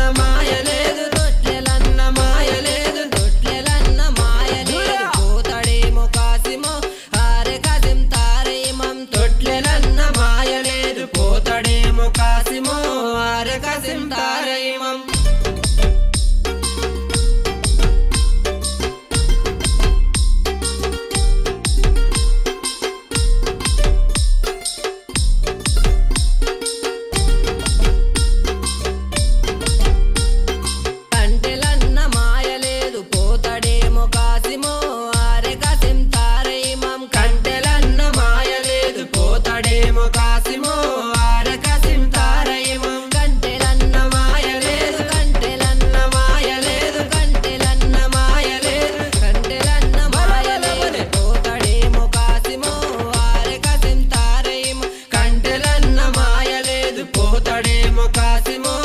i'm పోతాడేమో కాసిమో.